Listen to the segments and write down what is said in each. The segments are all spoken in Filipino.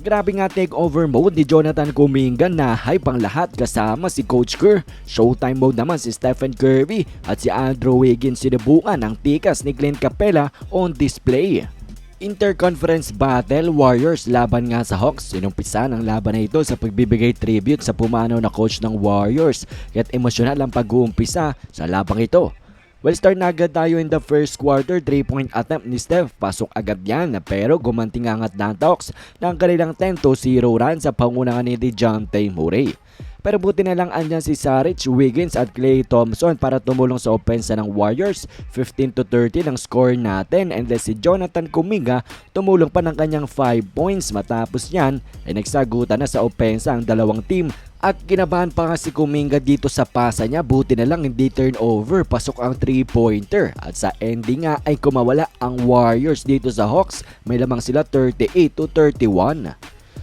Grabe nga takeover mode ni Jonathan Kuminga na hype ang lahat kasama si Coach Kerr. Showtime mode naman si Stephen Curry at si Andrew Wiggins sinubukan ang tikas ni Clint Capella on display. Interconference Battle Warriors laban nga sa Hawks. Sinumpisa ng laban na ito sa pagbibigay tribute sa pumanaw na coach ng Warriors. Kaya't emosyonal ang pag-uumpisa sa labang ito. Well, start na agad tayo in the first quarter. 3-point attempt ni Steph. Pasok agad yan. Pero gumanting ang Atlanta Hawks ng kanilang 10-0 run sa pangunangan ni DeJounte Murray. Pero buti na lang andyan si Saric, Wiggins at Clay Thompson para tumulong sa opensa ng Warriors. 15 to 30 ang score natin and si Jonathan Kuminga tumulong pa ng kanyang 5 points. Matapos yan ay nagsagutan na sa opensa ang dalawang team at kinabahan pa nga si Kuminga dito sa pasa niya. Buti na lang hindi turnover. Pasok ang 3-pointer. At sa ending nga ay kumawala ang Warriors dito sa Hawks. May lamang sila 38 to 31.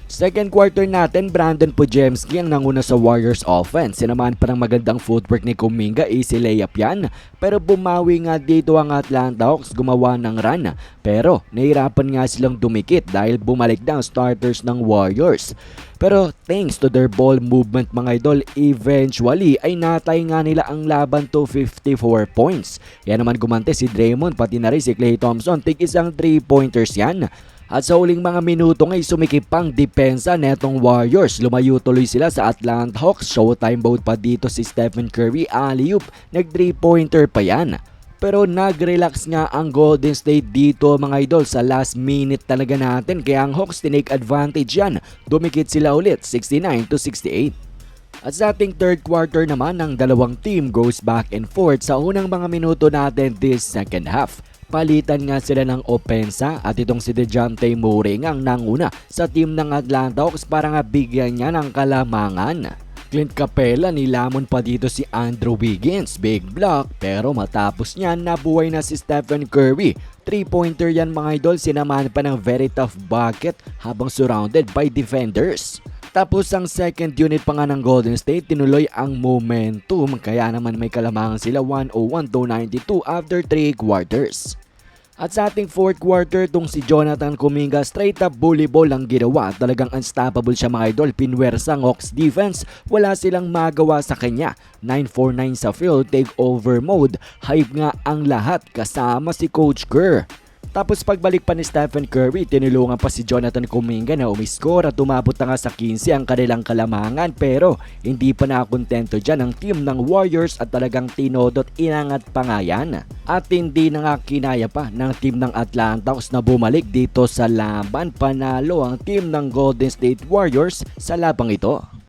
Second quarter natin, Brandon Pujemski ang nanguna sa Warriors offense. Sinamahan pa ng magandang footwork ni Kuminga, easy layup yan. Pero bumawi nga dito ang Atlanta Hawks, gumawa ng run. Pero nahirapan nga silang dumikit dahil bumalik na ang starters ng Warriors. Pero thanks to their ball movement mga idol, eventually ay natay nga nila ang laban to 54 points. Kaya naman gumante si Draymond pati na rin si Klay Thompson, tig isang 3 pointers yan. At sa uling mga minuto ngay sumikip pang depensa netong Warriors. Lumayo tuloy sila sa Atlanta Hawks. Showtime mode pa dito si Stephen Curry. Alley-oop. Nag 3-pointer pa yan. Pero nag-relax nga ang Golden State dito mga idol sa last minute talaga natin. Kaya ang Hawks tinake advantage yan. Dumikit sila ulit 69 to 68. At sa ating third quarter naman, ang dalawang team goes back and forth sa unang mga minuto natin this second half. Palitan nga sila ng opensa at itong si DeJounte Murray ang nanguna sa team ng Atlanta Hawks para nga bigyan niya ng kalamangan. Clint Capella nilamon pa dito si Andrew Wiggins, big block, pero matapos niyan nabuhay na si Stephen Curry. 3-pointer yan mga idol, sinamahan pa ng very tough bucket habang surrounded by defenders. Tapos ang second unit pa nga ng Golden State, tinuloy ang momentum kaya naman may kalamangan sila 101 to 92 after 3 quarters. At sa ating fourth quarter, tong si Jonathan Kuminga straight up bully ball ang ginawa. Talagang unstoppable siya mga idol. Pinwersa ang Hawks defense. Wala silang magawa sa kanya. 9-4-9 sa field, take over mode. Hype nga ang lahat kasama si Coach Kerr. Tapos pagbalik pa ni Stephen Curry, tinulungan pa si Jonathan Kuminga na umiskor at umabot na nga sa 15 ang kanilang kalamangan pero hindi pa nakakontento dyan ang team ng Warriors at talagang tinodot inangat pa nga yan. At hindi na nga kinaya pa ng team ng Atlanta Hawks na bumalik dito sa laban panalo ang team ng Golden State Warriors sa labang ito.